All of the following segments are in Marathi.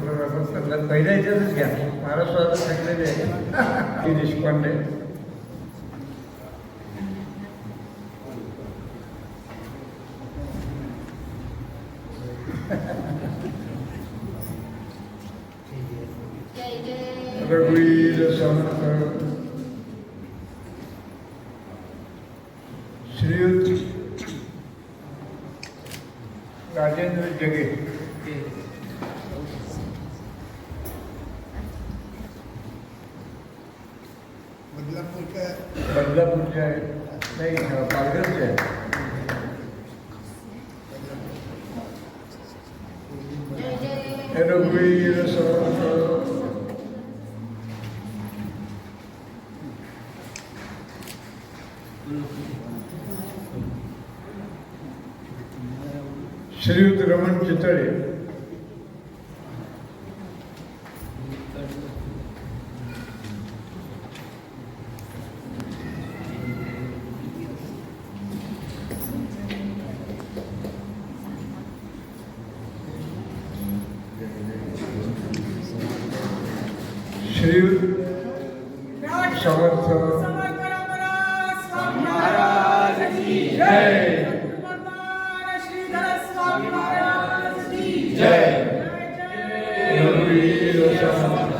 काढले फोटोग्राफर करतात पहिल्या याच्यातच घ्या. महाराष्ट्राला सांगलेले आहे की देशपांडे. रघुवीर समर्थ श्रीयुत राजेंद्र जगे. बदलापूरचे आहे नाही पालघरचे आहे रघुवीर सर्व श्रीयुत रमण चितळे. श्रीयुत समर्थ जय रघुवीर समर्थ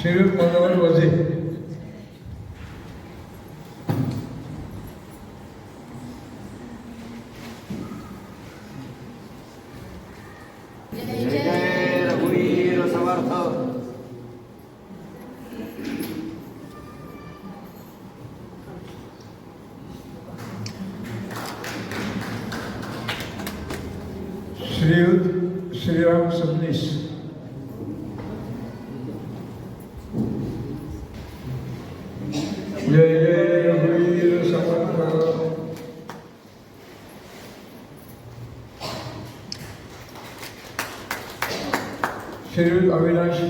श्रीयुत मनोहर वझे जय जय रघुवीर समर्थ श्रीयुत श्रीराम सबनीस जय जय रघुवीर समर्थ श्रीयुत अविनाश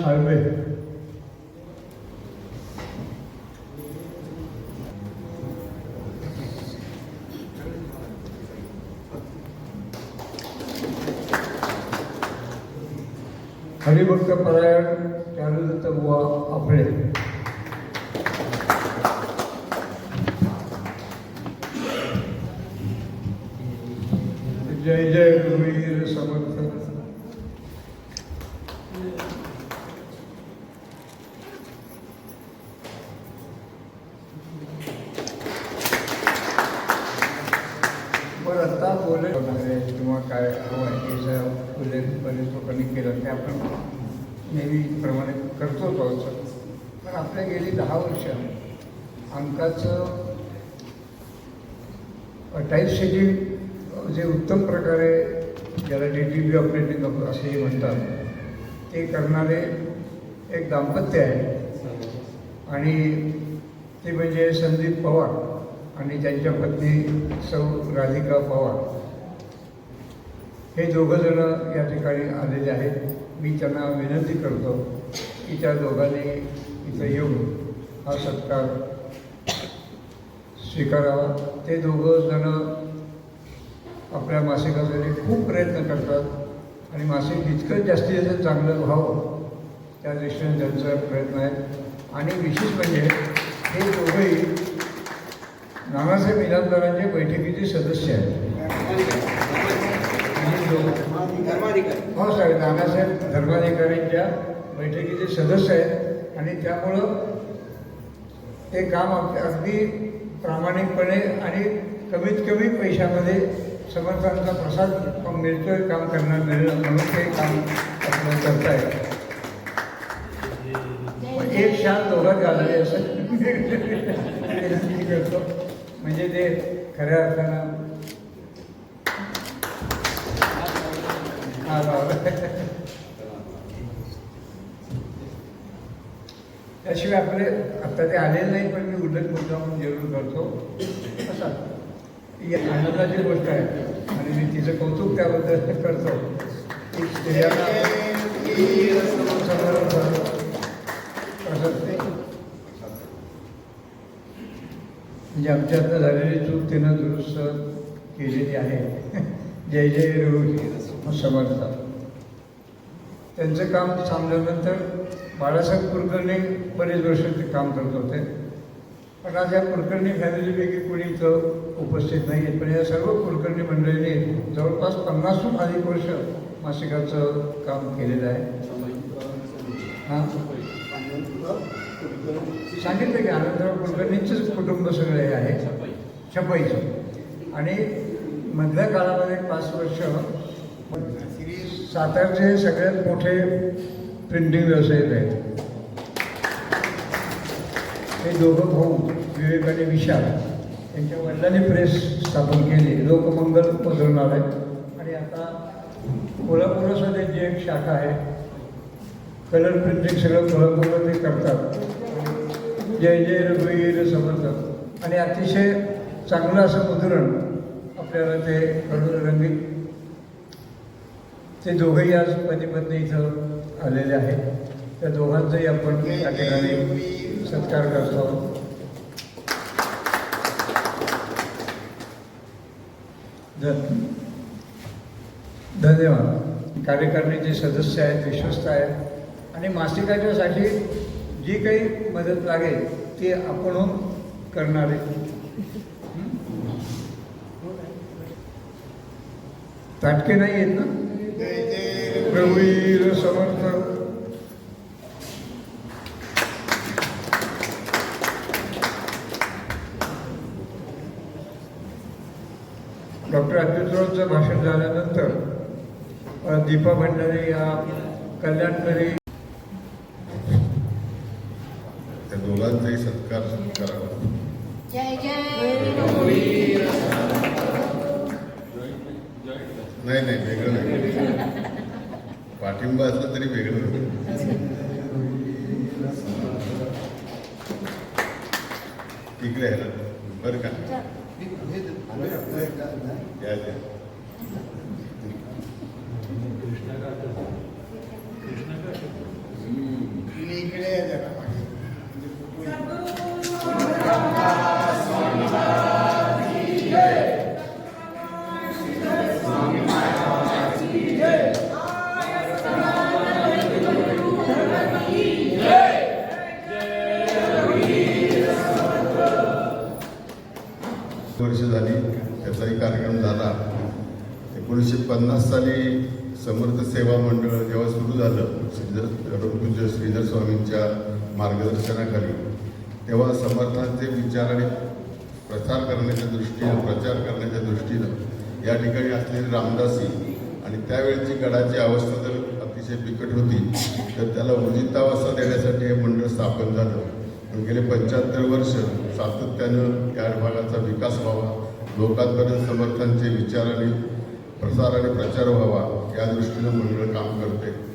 हरिभक्त परायण चारुदत्त बुवा आपले. जय जय रघुवीर समर्थ. बरं आता बोले. किंवा काय हवं बरेच लोकांनी केलं. ते आपण नेहमीप्रमाणे करतो आहोत पण आपल्या गेली दहा वर्ष अंकाचं अठ्ठावीसशे शेड्यूल जे उत्तम प्रकारे ज्याला डी टी बी ऑपरेटिंग असेही म्हणतात ते करणारे एक दाम्पत्य आहे. आणि ते म्हणजे संदीप पवार आणि त्यांच्या पत्नी सौ राधिका पवार. हे दोघंजणं या ठिकाणी आलेले आहेत. मी त्यांना विनंती करतो की त्या दोघांनी इथं येऊन हा सत्कार स्वीकारावा. ते दोघंजणं आपल्या मासिकासाठी खूप प्रयत्न करतात आणि मासिक जितकं जास्तीत जास्त चांगलं व्हावं त्या दृष्टीने त्यांचा प्रयत्न आहे. आणि विशेष म्हणजे हे दोघंही नानासाहेब इनामदारांच्या बैठकीचे सदस्य आहेत. धर्माधिकारी. हो साहेब नानासाहेब धर्माधिकाऱ्यांच्या बैठकीचे सदस्य आहेत आणि त्यामुळं ते काम अगदी प्रामाणिकपणे आणि कमीत कमी पैशामध्ये समर्थांचा प्रसाद मिळतोय काम करणार मिळणं म्हणून ते काम आपलं करतायत. एक शाल दोघात घालले असं करतो. म्हणजे ते खऱ्या अर्थानं हा लावला. त्याशिवाय आपले आता ते आलेले नाही पण मी उल्लेख मुद्दा म्हणून जरूर करतो. असा ही आनंदाची गोष्ट आहे. आणि मी तिचं कौतुक त्याबद्दल करतो. की स्त्रियांना असं ते म्हणजे आमच्यातनं झालेली चूक तिनं दुरुस्त केलेली आहे. जय जय रघुवीर झाला त्यांचं काम थांबल्यानंतर बाळासाहेब कुलकर्णी बरेच वर्ष ते काम करत होते. पण आज या कुलकर्णी फॅमिलीपैकी कोणी इथं उपस्थित नाही आहेत पण या सर्व कुलकर्णी मंडळींनी जवळपास पन्नासहून अधिक वर्ष मासिकाचं काम केलेलं आहे. हां? सांगितलं की आनंदराव कुलकर्णींचंच कुटुंब सगळे आहे. छपाईचं. आणि मधल्या काळामध्ये पाच वर्ष सातारचे सगळ्यात मोठे प्रिंटिंग व्यवसायिक आहेत. हे दोघं भाऊ विवेक आणि विशाल यांच्या वडिलांनी प्रेस स्थापन केली. लोकमंगल पसरवणार आहे आणि आता कोल्हापूरचं जी एक शाखा आहे. कलर प्रिंटिंग सगळं कोल्हापूरला ते करतात. जय जय रघुवीर समर्थक आणि अतिशय चांगलं असं मुद्रण आपल्याला ते रंगीत ते दोघंही आज पती इथं आलेले आहेत. त्या दोघांचाही आपण त्या ठिकाणी सत्कार करतो धन- धन्यवाद. कार्यकारिणीचे सदस्य आहेत विश्वस्त आहेत. आणि मासिकाच्यासाठी जी काही मदत लागेल ती आपण आहे ताटके नाही आहेत ना? रघुवीर समर्थ. डॉक्टर अच्युतरावचं भाषण झाल्यानंतर दीपा भंडारे या कल्याणकरी त्या दोघांचाही सत्कार करावा. जय जय. नाही नाही वेगळं नाही. पाठिंबा असलं तरी वेगळं. नाही. इकडे आहे बरं का? वर्ष झाली त्याचाही कार्यक्रम झाला. एकोणीसशे पन्नास साली समर्थ सेवा मंडळ जेव्हा सुरू झालं श्रीधर रघुपूज श्रीधर स्वामींच्या मार्गदर्शनाखाली तेव्हा समर्थांचे विचार आणि प्रसार करण्याच्या दृष्टीनं प्रचार करण्याच्या दृष्टीनं या ठिकाणी असलेली रामदासी आणि त्यावेळची गडाची अवस्था जर अतिशय बिकट होती तर त्याला उजितावस्था देण्यासाठी हे मंडळ स्थापन झालं. आणि गेले पंच्याहत्तर वर्ष सातत्यानं या भागाचा विकास व्हावा लोकांपर्यंत समर्थांचे विचार आणि प्रसार आणि प्रचार व्हावा या दृष्टीनं मंडळ काम करते.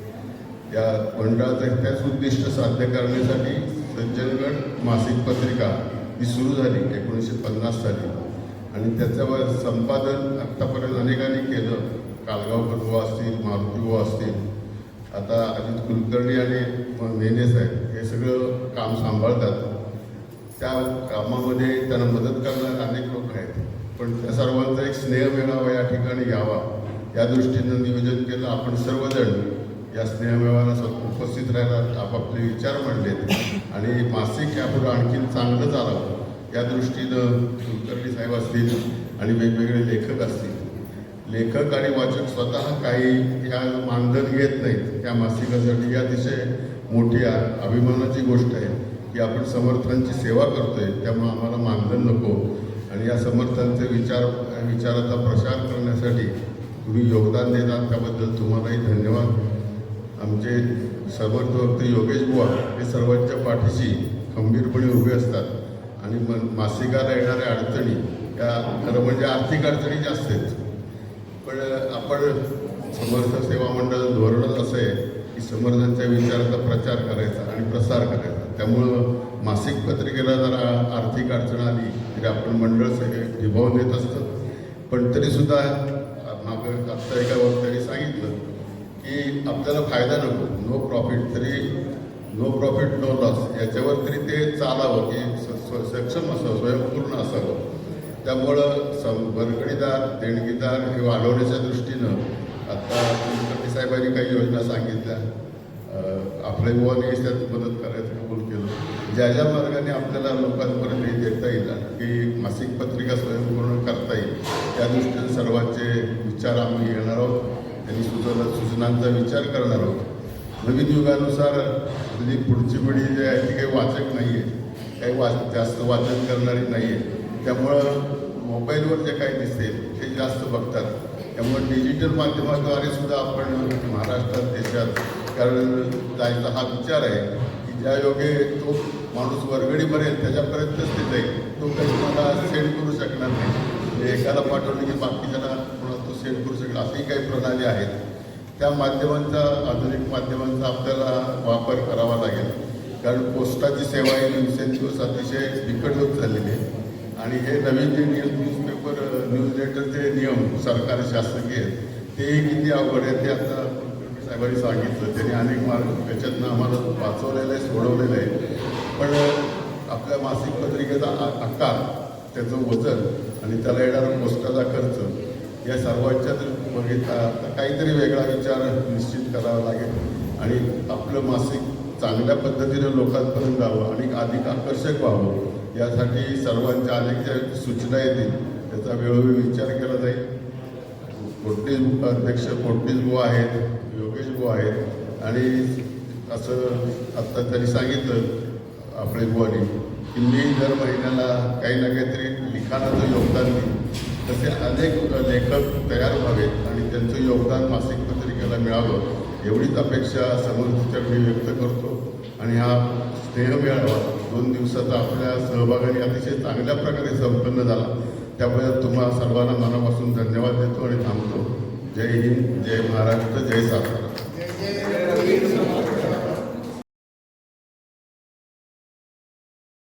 या मंडळाचं त्याच उद्दिष्ट साध्य करण्यासाठी सज्जनगड मासिक पत्रिका ही सुरू झाली एकोणीसशे पन्नास साली. आणि त्याच्यावर संपादन आत्तापर्यंत अनेकांनी केलं. कालगाव बुवा असतील मारुती असतील. आता अजित कुलकर्णी आणि मेहने साहेब हे सगळं काम सांभाळतात. त्या कामामध्ये त्यांना मदत करणारे अनेक लोक आहेत. पण त्या सर्वांचा एक स्नेह मेळावा या ठिकाणी यावा. या दृष्टीनं नियोजन केलं आपण सर्वजण. या स्नेहमेळाव्याला सर्व उपस्थित राहायला आपापले विचार मांडलेत. आणि मासिक यापुढं आणखीन चांगलं चालावं या दृष्टीनं कुलकर्णी साहेब असतील आणि वेगवेगळे लेखक असतील लेखक आणि वाचक स्वतः काही या मानधन घेत नाहीत. या मासिकासाठी ही अतिशय मोठी अभिमानाची गोष्ट आहे की आपण समर्थांची सेवा करतोय त्यामुळे आम्हाला मानधन नको. आणि या समर्थांचे विचार विचाराचा प्रसार करण्यासाठी तुम्ही योगदान देतात त्याबद्दल तुम्हालाही धन्यवाद. आमचे समर्थ भक्त योगेश बुवा हे सर्वांच्या पाठीशी खंबीरपणे उभे असतात. आणि म मासिकाला येणाऱ्या अडचणी या खरं म्हणजे आर्थिक अडचणी जास्त आहेत. पण आपण समर्थ सेवा मंडळ धोरणच असं आहे की समर्थांच्या विचाराचा प्रचार करायचा आणि प्रसार करायचा. त्यामुळं मासिक पत्रिकेला जरा आर्थिक अडचण आली तरी आपण मंडळ सगळे निभावून देत असतं. पण तरीसुद्धा मागं आत्ता एका वक्त्याने सांगितलं की आपल्याला फायदा नको नो प्रॉफिट तरी नो प्रॉफिट नो लॉस याच्यावर तरी ते चालावं की स- सक्षम असावं स्वयंपूर्ण असावं. त्यामुळं सं वर्गणीदार देणगीदार हे वाढवण्याच्या दृष्टीनं आत्ता कुलकर्णी साहेबांनी काही योजना सांगितल्या. आपल्या युवाने त्यात मदत करायचं कबूल केलं. ज्या ज्या मार्गाने आपल्याला लोकांपर्यंत हे देता येईल की मासिक पत्रिका स्वयंपूर्ण करता येईल त्या दृष्टीने सर्वांचे विचार आम्ही घेणार आहोत. त्यांनी सुचवलं सूचनांचा विचार करणार आहोत. नवीन युगानुसार आपली पुढची पिढी जी आहे ती काही वाचक नाही आहे काही वाच जास्त वाचन करणारी नाही आहे त्यामुळं मोबाईलवर जे काही दिसेल ते जास्त बघतात. त्यामुळे डिजिटल माध्यमाद्वारे सुद्धा आपण महाराष्ट्रात देशात कारण जायचा हा विचार आहे की ज्या योगे तो माणूस वर्गणी भरेल त्याच्यापर्यंतच ते जाईल. तो काही तुम्हाला सेंड करू शकणार नाही. म्हणजे एकाला पाठवलं की बाकीच्याला कोणाला तो सेंड करू शकेल अशी काही प्रणाली आहेत. त्या माध्यमांचा आधुनिक माध्यमांचा आपल्याला वापर करावा लागेल. कारण पोस्टाची सेवा ही दिवसेंदिवस अतिशय बिकट होत झालेली आहे. आणि हे नवीन जे न्यूज न्यूजपेपर न्यूज लेटरचे नियम सरकार शासकीय आहेत, ते किती अवघड आहे ते आता साहेबांनी सांगितलं. त्यांनी अनेक मार्ग त्याच्यातनं आम्हाला वाचवलेलं आहे सोडवलेलं आहे. पण आपल्या मासिक पत्रिकेचा आ- आकार त्याचं वजन आणि त्याला येणारा पोस्टाचा खर्च या सर्वांच्या बघितला. तर काहीतरी वेगळा विचार निश्चित करावा लागेल. आणि आपलं मासिक चांगल्या पद्धतीने लोकांपर्यंत जावं आणि अधिक आकर्षक व्हावं यासाठी सर्वांच्या अनेक ज्या सूचना येतील त्याचा वेळोवेळी विचार केला जाईल. कोटणीस अध्यक्ष कोटणीस भाऊ आहेत योगेश भाऊ आहेत आणि असं आत्ता त्यांनी सांगितलं आपले बुवानी की मी दर महिन्याला काही ना काहीतरी लिखाणाचं योगदान देईन. तसे अनेक लेखक तयार व्हावेत आणि त्यांचं योगदान मासिक पत्रिकेला मिळावं. एवढीच अपेक्षा समर्थचरणी व्यक्त करतो. आणि हा स्नेह मेळावा दोन दिवसाचा आपल्या सहभागाने अतिशय चांगल्या प्रकारे संपन्न झाला. त्यामुळे तुम्हा सर्वांना मनापासून धन्यवाद देतो आणि थांबतो. जय हिंद जय महाराष्ट्र जय सातारा.